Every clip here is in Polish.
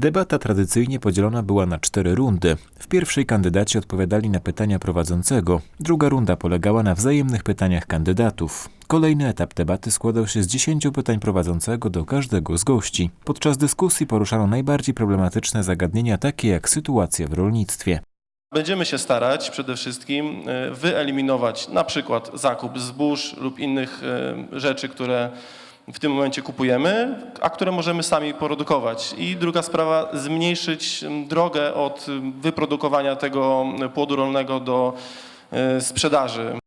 Debata tradycyjnie podzielona była na cztery rundy. W pierwszej kandydaci odpowiadali na pytania prowadzącego. Druga runda polegała na wzajemnych pytaniach kandydatów. Kolejny etap debaty składał się z dziesięciu pytań prowadzącego do każdego z gości. Podczas dyskusji poruszano najbardziej problematyczne zagadnienia, takie jak sytuacja w rolnictwie. Będziemy się starać przede wszystkim e, wyeliminować na przykład zakup zbóż lub innych e, rzeczy, które w tym momencie kupujemy, a które możemy sami produkować. I druga sprawa, zmniejszyć m, drogę od m, wyprodukowania tego m, płodu rolnego do e, sprzedaży.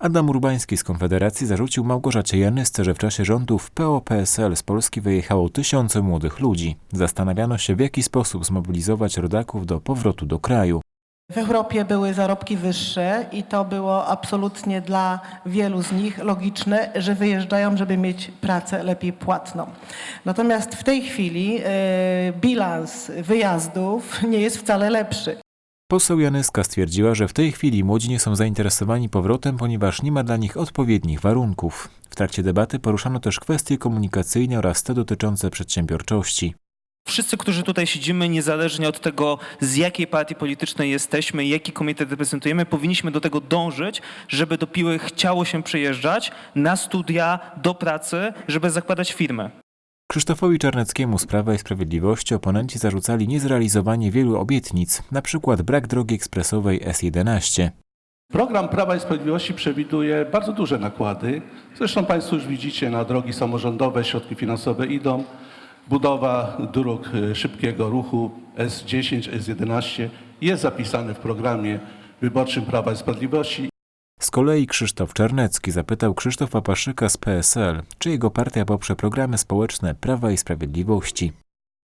Adam Urbański z Konfederacji zarzucił Małgorzacie Janysce, że w czasie rządów PO-PSL z Polski wyjechało tysiące młodych ludzi. Zastanawiano się, w jaki sposób zmobilizować rodaków do powrotu do kraju. W Europie były zarobki wyższe i to było absolutnie dla wielu z nich logiczne, że wyjeżdżają, żeby mieć pracę lepiej płatną. Natomiast w tej chwili e, bilans wyjazdów nie jest wcale lepszy. Poseł Janyska stwierdziła, że w tej chwili młodzi nie są zainteresowani powrotem, ponieważ nie ma dla nich odpowiednich warunków. W trakcie debaty poruszano też kwestie komunikacyjne oraz te dotyczące przedsiębiorczości. Wszyscy, którzy tutaj siedzimy, niezależnie od tego, z jakiej partii politycznej jesteśmy, jaki komitet reprezentujemy, powinniśmy do tego dążyć, żeby do Piły chciało się przyjeżdżać na studia, do pracy, żeby zakładać firmę. Krzysztofowi Czarneckiemu z Prawa i Sprawiedliwości oponenci zarzucali niezrealizowanie wielu obietnic, np. brak drogi ekspresowej S11. Program Prawa i Sprawiedliwości przewiduje bardzo duże nakłady. Zresztą Państwo już widzicie, na drogi samorządowe środki finansowe idą. Budowa dróg y, szybkiego ruchu S10, S11 jest zapisane w programie wyborczym Prawa i Sprawiedliwości. Z kolei Krzysztof Czarnecki zapytał Krzysztofa Paszyka z PSL, czy jego partia poprze programy społeczne Prawa i Sprawiedliwości.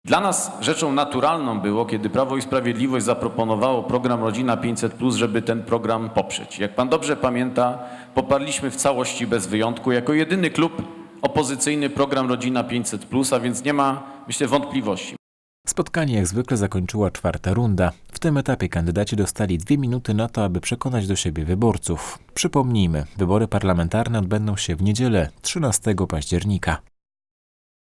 Dla nas rzeczą naturalną było, kiedy Prawo i Sprawiedliwość zaproponowało program Rodzina 500, żeby ten program poprzeć. Jak pan dobrze pamięta, poparliśmy w całości bez wyjątku jako jedyny klub opozycyjny program Rodzina 500, a więc nie ma, myślę, wątpliwości. Spotkanie jak zwykle zakończyła czwarta runda. W tym etapie kandydaci dostali dwie minuty na to, aby przekonać do siebie wyborców. Przypomnijmy, wybory parlamentarne odbędą się w niedzielę 13 października.